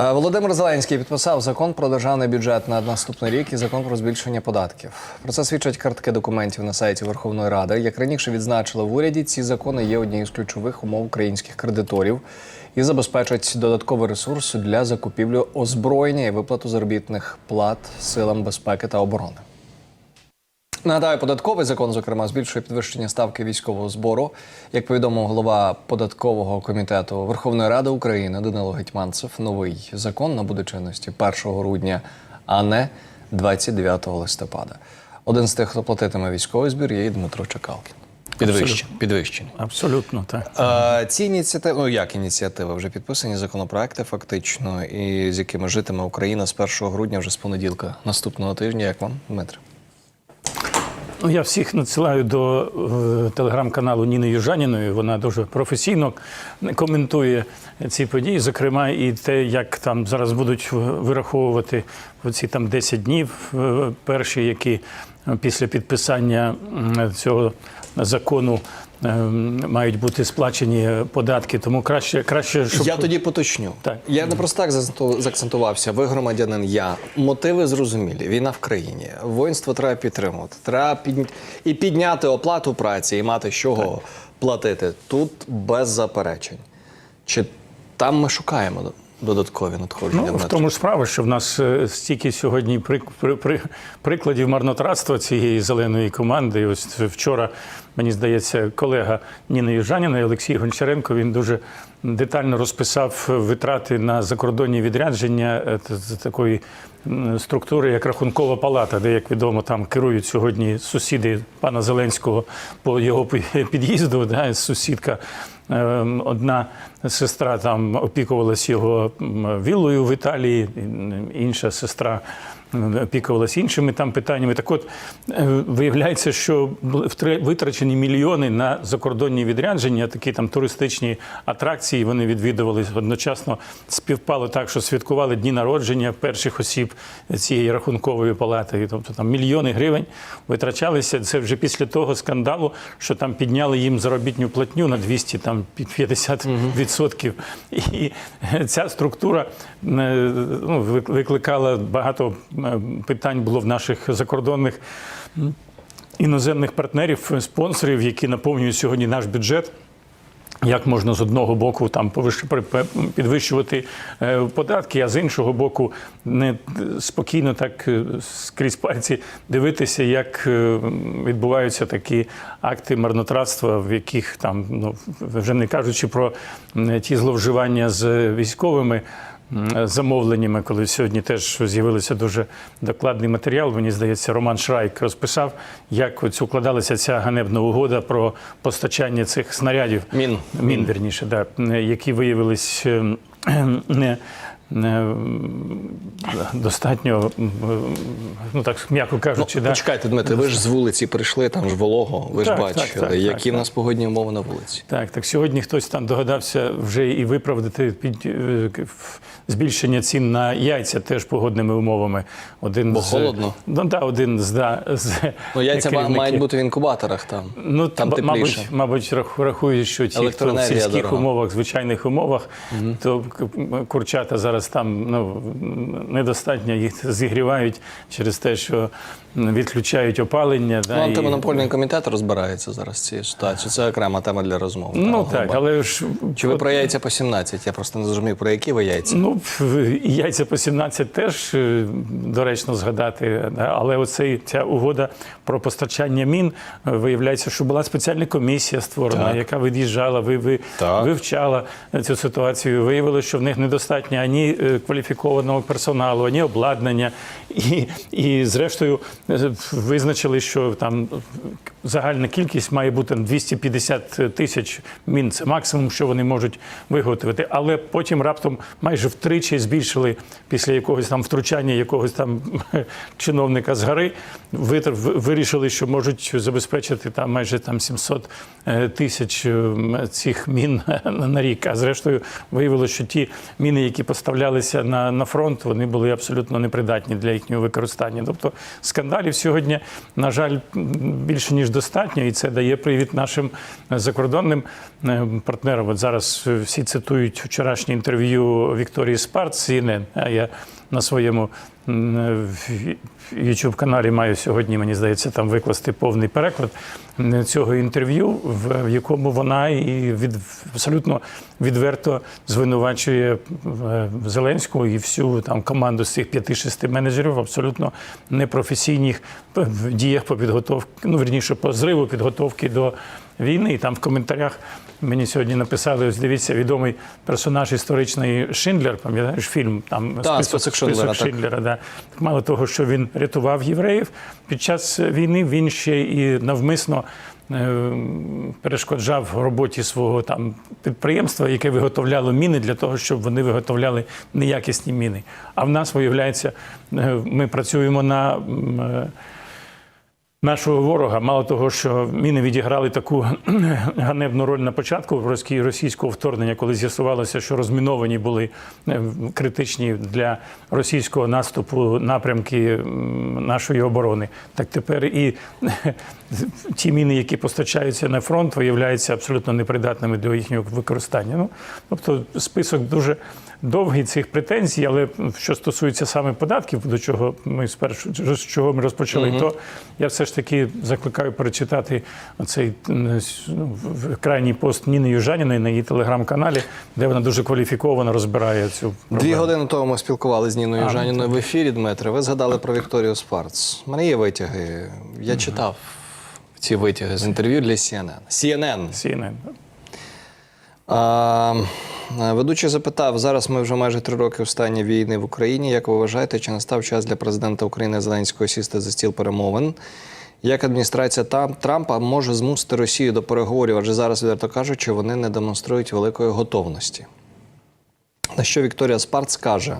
Е, Володимир Зеленський підписав закон про державний бюджет на наступний рік і закон про збільшення податків. Про це свідчать картки документів на сайті Верховної Ради. Як раніше відзначили в уряді, ці закони є однією з ключових умов українських кредиторів і забезпечать додатковий ресурс для закупівлі озброєння і виплату заробітних плат силам безпеки та оборони. Нагадаю, податковий закон, зокрема, збільшує підвищення ставки військового збору. Як повідомив голова податкового комітету Верховної Ради України Данило Гетьманцев, новий закон набуде чинності 1 грудня, а не 29 листопада. Один з тих, хто платитиме військовий збір, є і Дмитро Чекалкін. Підвищення. Підвищення. Абсолютно так. Е, ці ініціативи, ну як ініціативи, вже підписані законопроекти, фактично, і з якими житиме Україна з 1 грудня, вже з понеділка наступного тижня. Як вам, Дмитре? Ну, я всіх надсилаю до е, телеграм-каналу Ніни Южаніної. Вона дуже професійно коментує ці події, зокрема, і те, як там зараз будуть вираховувати оці там 10 днів, е, перші, які після підписання цього закону е, мають бути сплачені податки. Тому краще, краще щоб Я тоді поточню. Так. Я не просто так заакцентувався. Ви громадянин, я. Мотиви зрозумілі. Війна в країні. Воїнство треба підтримувати. Треба під... і підняти оплату праці, і мати з чого платити. Тут без заперечень. Чи там ми шукаємо додаткові надходження? Ну, в тому ж справа, що в нас е, стільки сьогодні при, при, при, прикладів марнотратства цієї зеленої команди. Ось вчора, мені здається, колега Ніни Южаніної Олексій Гончаренко він дуже детально розписав витрати на закордонні відрядження е, з такої структури, як Рахункова палата, де, як відомо, там керують сьогодні сусіди пана Зеленського по його під'їзду, да, сусідка. Ем, Одна сестра там опікувалась його віллою в Італії, інша сестра м, опікувалась іншими там питаннями. Так от е, виявляється, що витрачені мільйони на закордонні відрядження, такі там туристичні атракції. Вони відвідували одночасно. Співпало так, що святкували дні народження перших осіб цієї рахункової палати. Тобто там мільйони гривень витрачалися. Це вже після того скандалу, що там підняли їм заробітню платню на 200 там під 50 відсотків. І ця структура е, ну, викликала багато питань було в наших закордонних іноземних партнерів, спонсорів, які наповнюють сьогодні наш бюджет. Як можна з одного боку там підвищувати е, податки, а з іншого боку, не спокійно так е, скрізь пальці дивитися, як е, відбуваються такі акти марнотратства, в яких там ну вже не кажучи про ті зловживання з військовими. М, Замовленнями, коли сьогодні теж з'явилися дуже докладний матеріал. Мені здається, Роман Шрайк розписав, як ось укладалася ця ганебна угода про постачання цих снарядів Мін. мін, верніше, да, які виявились ем, не, не достатньо, ну так м'яко кажучи, Ну, да, Почекайте, Дмитро, ви ж з вулиці прийшли, там ж волого, ви ж Так, так, бачили, так, які так, в нас погодні умови на вулиці. Так, так сьогодні хтось там догадався вже і виправдати під е, збільшення цін на яйця теж погодними умовами. Один Бо з, холодно? Ну да, один з да з Ну, яйця керівників. мають бути в інкубаторах там. Ну, там та- тепліше. мабуть, мабуть, рах- рахують, що ті, хто в сільських дорога. умовах, звичайних умовах, то курчата зараз там ну, недостатньо їх зігрівають через те, що відключають опалення. Ну, Да, і- комітет розбирається зараз цією ситуацією. Це окрема тема для розмов. Ну Та, так, але ж Чи ви от- про яйця по 17? Я просто не зрозумів, про які ви яйця. Ну, яйця по 17 теж е, доречно згадати. Але оцей ця угода про постачання мін е, виявляється, що була спеціальна комісія створена, Так. яка від'їжджала, ви, ви, вивчала цю ситуацію. Виявилося, що в них недостатньо ані е, кваліфікованого персоналу, ані обладнання. І, і зрештою е, визначили, що там загальна кількість має бути 250 тисяч мін. Це максимум, що вони можуть виготовити. Але потім раптом майже втричі збільшили після якогось там втручання якогось там чиновника з гори. Вирішили, що можуть забезпечити там майже там 700 е, тисяч е, цих мін на рік. А зрештою виявилося, що ті міни, які поставлялися на, на фронт, вони були абсолютно непридатні для їхнього використання. Тобто скандальна балів сьогодні, на жаль, більше ніж достатньо, і це дає привід нашим закордонним е, партнерам. От зараз е, всі цитують вчорашнє інтерв'ю Вікторії Спарт CNN, а я на своєму youtube каналі маю сьогодні, мені здається, там викласти повний переклад цього інтерв'ю, в якому вона і від абсолютно відверто звинувачує е, Зеленського і всю там команду з цих п'яти-шести менеджерів в абсолютно непрофесійних діях по підготовці, ну верніше по зриву підготовки до війни. І там в коментарях мені сьогодні написали: ось дивіться, відомий персонаж історичний Шиндлер, пам'ятаєш фільм там Так, «Список Шиндлера», так. Шиндлера, да. Так мало того, що він рятував євреїв під час війни, він ще і навмисно е, перешкоджав роботі свого там підприємства, яке виготовляло міни для того, щоб вони виготовляли неякісні міни. А в нас виявляється, е, ми працюємо на. Нашого ворога, мало того, що міни відіграли таку ганебну роль на початку російського- вторгнення, коли з'ясувалося, що розміновані були е, критичні для російського наступу напрямки нашої оборони. Так тепер і ті міни, які постачаються на фронт, виявляються абсолютно непридатними до їхнього використання. Ну, тобто список дуже довгий цих претензій, але що стосується саме податків, до чого ми спершу з чого ми розпочали, то я все ж таки закликаю перечитати оцей м, ну, крайній пост Ніни Южаніної на її телеграм-каналі, де вона дуже кваліфіковано розбирає цю Дві години тому ми спілкувалися з Ніною А, Жаніною в ефірі, Дмитре. Ви згадали про Вікторію Спарц. У мене є витяги. Я читав ці витяги з інтерв'ю для CNN. CNN. CNN. А, ведучий запитав: зараз ми вже майже три роки в стані війни в Україні. Як ви вважаєте, чи настав час для президента України Зеленського сісти за стіл перемовин? Як адміністрація Трампа може змусити Росію до переговорів? Адже зараз, відверто кажучи, вони не демонструють великої готовності. На що Вікторія Спарц каже: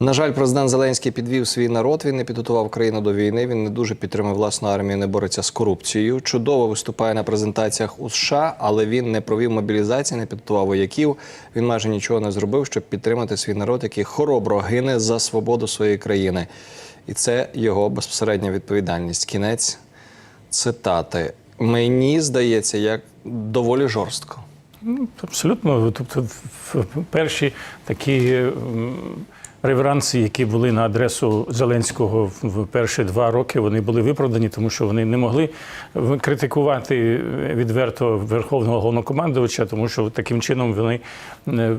на жаль, президент Зеленський підвів свій народ. Він не підготував країну до війни. Він не дуже підтримує власну армію, не бореться з корупцією. Чудово виступає на презентаціях у США, але він не провів мобілізації, не підготував вояків. Він майже нічого не зробив, щоб підтримати свій народ, який хоробро гине за свободу своєї країни. І це його безпосередня відповідальність. Кінець цитати. Мені здається, як доволі жорстко. Ну, Абсолютно. Тобто, перші такі реверанси, які були на адресу Зеленського в- перші два роки, вони були виправдані, тому що вони не могли критикувати відверто верховного головнокомандувача, тому що таким чином вони е,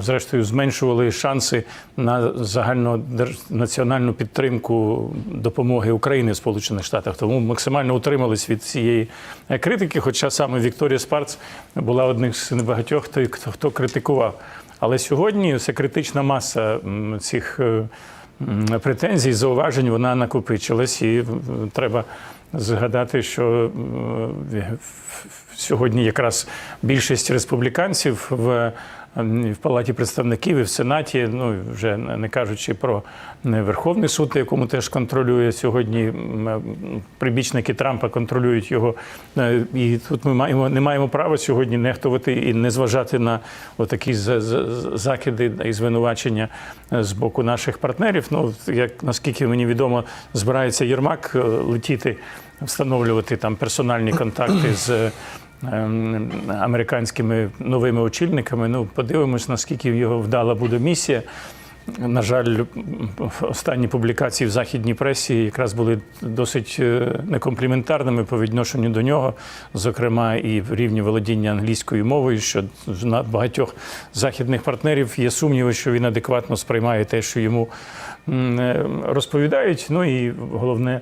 зрештою зменшували шанси на загальнонаціональну підтримку допомоги України в Сполучених Штатах. Тому максимально утримались від цієї е, критики. Хоча саме Вікторія Спарц була одним з небагатьох, хто критикував. Але сьогодні вся критична маса цих е, претензій, зауважень, вона накопичилась, і треба згадати, що сьогодні якраз більшість республіканців в, в Палаті представників і в Сенаті, ну вже не кажучи про Верховний суд, якому теж контролює сьогодні прибічники Трампа контролюють його. Е, І тут ми маємо не маємо права сьогодні нехтувати і не зважати на за- закиди і звинувачення е, з боку наших партнерів. Ну як наскільки мені відомо, збирається Єрмак е, летіти, встановлювати там персональні контакти з. Ем, Американськими новими очільниками. Ну, подивимось, наскільки його вдала буде місія. На жаль, останні публікації в західній пресі якраз були досить е, некомпліментарними по відношенню до нього, зокрема, і в рівні володіння англійською мовою, що на багатьох західних партнерів є сумніви, що він адекватно сприймає те, що йому е, розповідають. Ну і головне,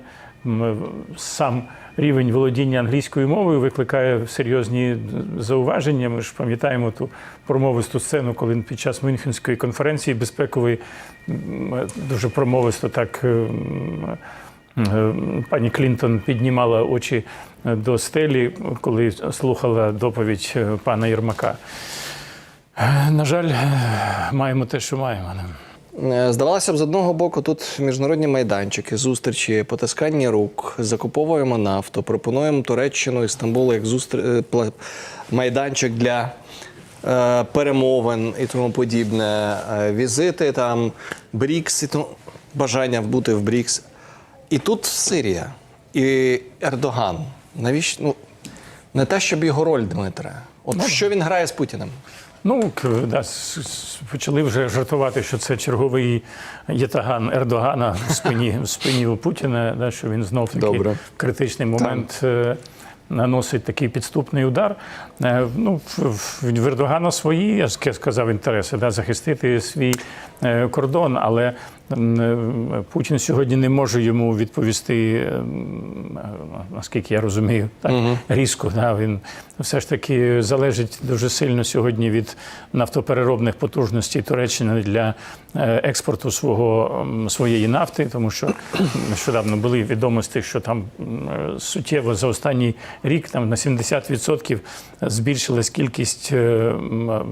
сам рівень володіння англійською мовою викликає серйозні зауваження. Ми ж пам'ятаємо ту промовисту сцену, коли під час Мюнхенської конференції безпекової дуже промовисто так. е, Пані Клінтон піднімала очі до стелі, коли слухала доповідь е, пана Єрмака. Е, На жаль, е, маємо те, що маємо. Е, Здавалося б, з одного боку, тут міжнародні майданчики, зустрічі, потискання рук, закуповуємо нафту, пропонуємо Туреччину і Стамбул як зустр... е, майданчик для е, перемовин і тому подібне. Е, Візити там, БРІКС і тому бажання бути в БРІКС. і тут Сирія, і Ердоган. Навіщо? Ну, не те, щоб його роль, Дмитре. От в що він грає з Путіним? Ну, да, почали вже жартувати, що це черговий ятаган Ердогана в спині, в спині у Путіна, да, що він знов таки Добре. в критичний момент е, наносить такий підступний удар. Е, Ну, в, Ердогана свої, я сказав, інтереси, да, захистити свій е, кордон, але Путін сьогодні не може йому відповісти, е, м, е, наскільки я розумію, так, різко. Да, він все ж таки залежить дуже сильно сьогодні від нафтопереробних потужностей Туреччини для е, експорту свого, своєї нафти, тому що нещодавно були відомості, що там суттєво за останній рік там на 70% збільшилась кількість е,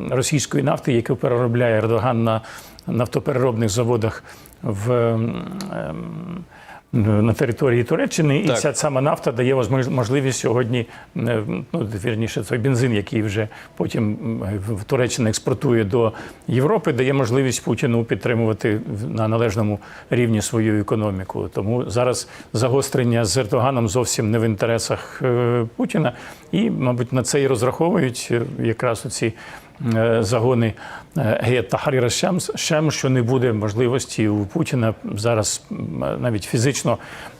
російської нафти, яку переробляє Ердоган на нафтопереробних заводах в. ем, на території Туреччини, і ця сама нафта дає можливість сьогодні, е, ну вірніше, той бензин, який вже потім в Туреччина експортує до Європи, дає можливість Путіну підтримувати на належному рівні свою економіку. Тому зараз загострення з Ердоганом зовсім не в інтересах е, Путіна, і, мабуть, на це і розраховують е, якраз оці загони е, Гет Харіра Шем, що не буде можливості у Путіна зараз навіть фізично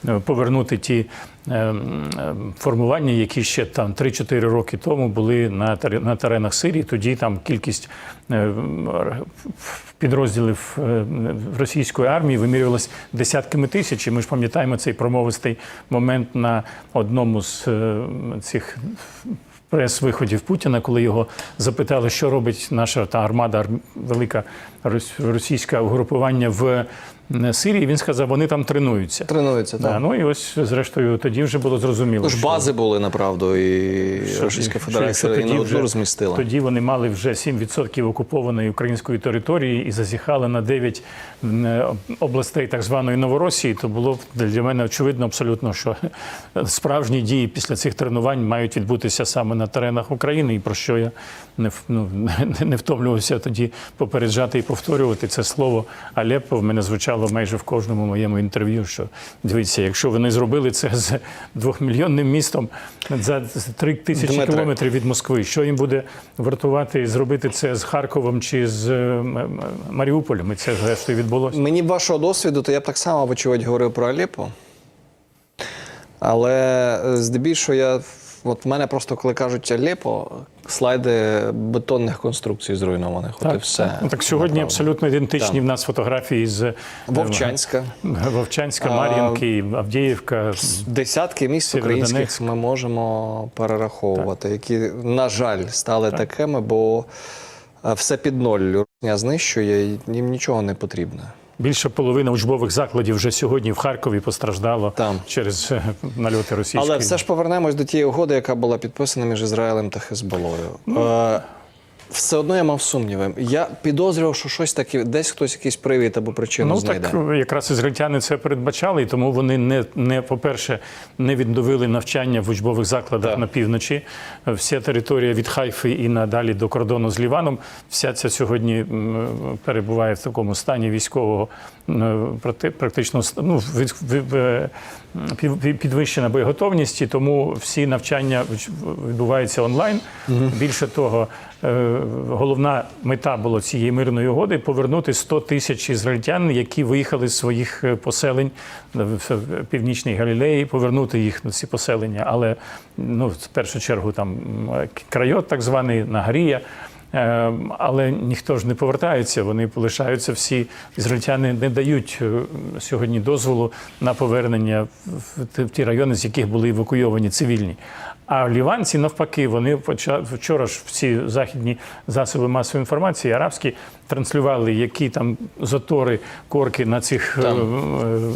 е, повернути ті е, е, формування, які ще там 3-4 роки тому були на теренах Сирії. Тоді там кількість е, підрозділів е, російської армії вимірювалась десятками тисяч. І ми ж пам'ятаємо цей промовистий момент на одному з е, цих прес-виходів Путіна, коли його запитали, що робить наша та армада, арм- велика російська угрупування в Сирії. Він сказав, вони там тренуються. Тренується, Да, так. ну і ось, зрештою, тоді вже було зрозуміло. Тож що- бази були направду, і що- Російська Федерація і тоді вже- розмістила. Тоді вони мали вже 7% окупованої української території і зазіхали на 9 областей так званої Новоросії, то було для мене очевидно абсолютно, що справжні дії після цих тренувань мають відбутися саме на теренах України, і про що я не, ну, не- не втомлювався тоді попереджати і повторювати це слово Алеппо в мене звучало майже в кожному моєму інтерв'ю. Що дивіться, якщо вони зробили це з двохмільйонним містом за три тисячі кілометрів від Москви, що їм буде вартувати зробити це з Харковом чи з е, Маріуполем? І це зрештою відбулося. Мені б вашого досвіду, то я б так само, вочевидь, говорив про Алеппо. Але е, здебільшого я. От в мене просто, коли кажуть Алеппо, слайди бетонних конструкцій зруйнованих. От і все. Ну, так сьогодні Направду. абсолютно ідентичні Так. в нас фотографії з е, Вовчанська. Вовчанська, Мар'їнки, Авдіївка. Десятки міст українських ми можемо перераховувати, які, на жаль, стали такими, бо е, все під ноль Русня знищує, і їм нічого не потрібно. Більше половини учбових закладів вже сьогодні в Харкові постраждало Там. через е, нальоти російської. Але все ж повернемось до тієї угоди, яка була підписана між Ізраїлем та Хезболою. Ну. Е, все одно я мав сумніви. Я підозрював, що щось таке, десь хтось якийсь привід або причину Ну знайде. так якраз ізраїльтяни це передбачали, і тому вони не, не по-перше, не відновили навчання в учбових закладах Так. на півночі. Вся територія від Хайфи і надалі до кордону з Ліваном, вся ця сьогодні перебуває в такому стані військового проти- практично ну, е, підвищена боєготовність, і тому всі навчання вч- відбуваються онлайн. Більше того, е, головна мета була цієї мирної угоди повернути 100 тисяч ізраїльтян, які виїхали з своїх е, поселень в в північній Галілеї, повернути їх на ці поселення. Але ну, в першу чергу там крайот, так званий Нагарія. Е, Але ніхто ж не повертається, вони лишаються всі. Ізраїльтяни не дають е, сьогодні дозволу на повернення в ті райони, з яких були евакуйовані цивільні. А ліванці навпаки, вони вчора ж всі західні засоби масової інформації, арабські, транслювали, які там затори, корки на цих е, е,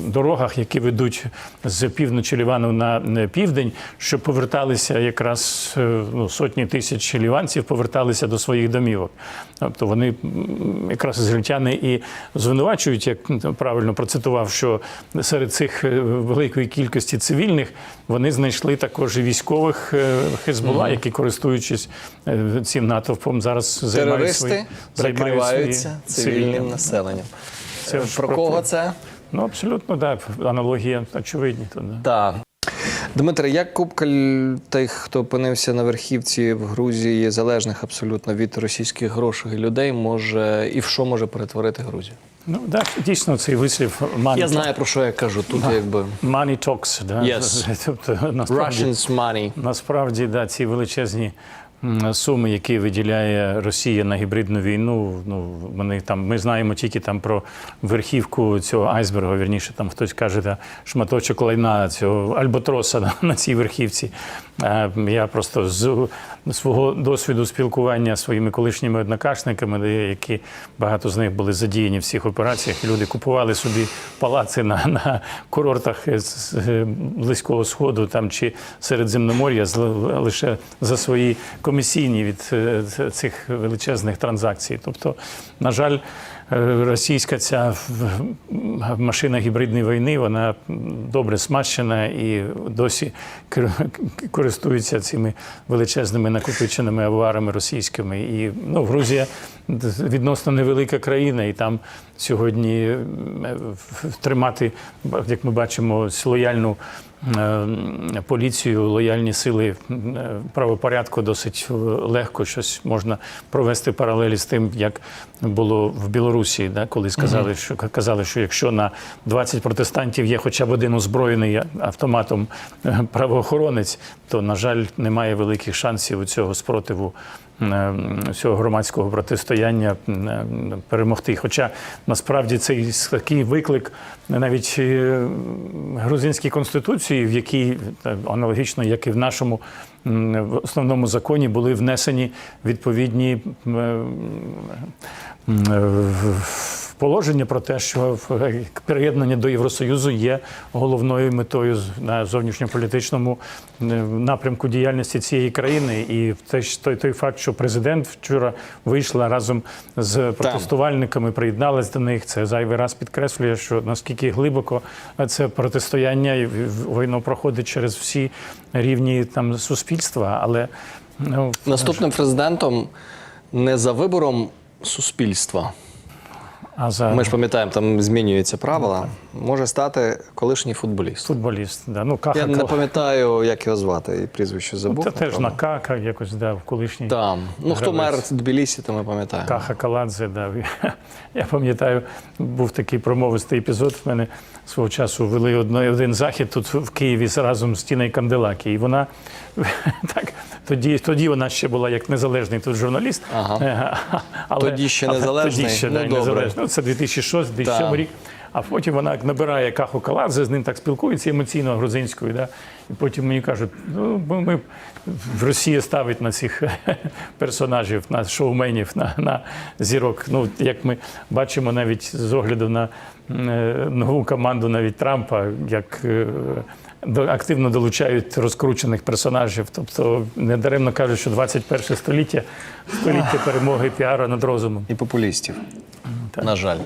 дорогах, які ведуть з півночі Лівану на е, південь, щоб поверталися якраз ну, сотні тисяч ліванців поверталися до своїх домівок. Тобто вони якраз ізраїльтяни і звинувачують, як правильно процитував, що серед цих великої кількості цивільних вони знайшли також і військових е, Хезбола, які користуючись е, цим натовпом, зараз займають Терористи свої, займають свої закриваються цивільним цивільні. населенням. Це Е, про про- кого це? Ну, абсолютно, так. Да. Аналогія очевидні. Так. Дмитре, як купка тих, хто опинився на верхівці в Грузії, залежних абсолютно від російських грошей людей, може і в що може перетворити Грузію? Ну, да, дійсно, цей вислів money, Я знаю про що я кажу. Тут якби money talks. Да? Yes. Тобто, насправді, Russians money. Насправді, да, ці величезні суми, які виділяє Росія на гібридну війну. Ну вони там. Ми знаємо тільки там про верхівку цього айсберга. Вірніше, там хтось каже, да, шматочок лайна цього альбатроса на, на цій верхівці. Е, Я просто з свого досвіду спілкування зі своїми колишніми однокашниками, які багато з них були задіяні в цих операціях. Люди купували собі палаци на, на курортах з з близького сходу там чи Середземномор'я з- лише за свої комісійні від е, цих величезних транзакцій. Тобто, на жаль, російська ця машина гібридної війни вона добре смачена і досі користується цими величезними накопиченими аварами російськими. І ну, Грузія відносно невелика країна, і там сьогодні е, тримати, як ми бачимо, лояльну поліцію, лояльні сили е, правопорядку досить е, легко щось можна провести паралелі з тим, як було в Білорусі, да, коли сказали, що казали, що якщо на 20 протестантів є хоча б один озброєний автоматом е, правоохоронець, то на жаль немає великих шансів у цього спротиву е, цього громадського протистояння е, перемогти. Хоча насправді цей такий виклик навіть е, грузинській конституції, в якій е, аналогічно, як і в нашому в основному законі, були внесені відповідні е, е, положення про те, що в- приєднання до Євросоюзу є головною метою на зовнішньополітичному е, напрямку діяльності цієї країни. І те, той, той факт, що президент вчора вийшла разом з протестувальниками, приєдналась до них. Це зайвий раз підкреслює, що наскільки глибоко це протистояння і воно проходить через всі рівні там суспільства, але ну, Наступним президентом не за вибором суспільства. А за Ми ж пам'ятаємо, там змінюються правила. Може стати колишній футболіст. футболіст. Да. Ну, Каха Я не пам'ятаю, як його звати, і прізвище забув. Це теж на кака якось да, в колишній. Там. Ну, хто мер. Тбілісі, то ми пам'ятаємо. Каха Каладзе, да. Я пам'ятаю, був такий промовистий епізод. В мене свого часу вели один захід тут в Києві разом з Тіною Канделакі. І вона так, тоді, тоді вона ще була як незалежний тут журналіст. Ага. Е, Але, Тоді ще але незалежний? Тоді ще, Ну, добре. незалежний. Ну, це 2006-2007 Так. рік. А потім вона набирає Каху Каладзе, з ним так спілкується емоційно грузинською. Да? І потім мені кажуть, ну ми, Росії ставить на цих персонажів, на шоуменів, на, на зірок. Ну, як ми бачимо навіть з огляду на е, нову команду навіть Трампа, як е, активно долучають розкручених персонажів. Тобто недаремно кажуть, що 21 століття століття перемоги піара над розумом. І популістів. На жаль.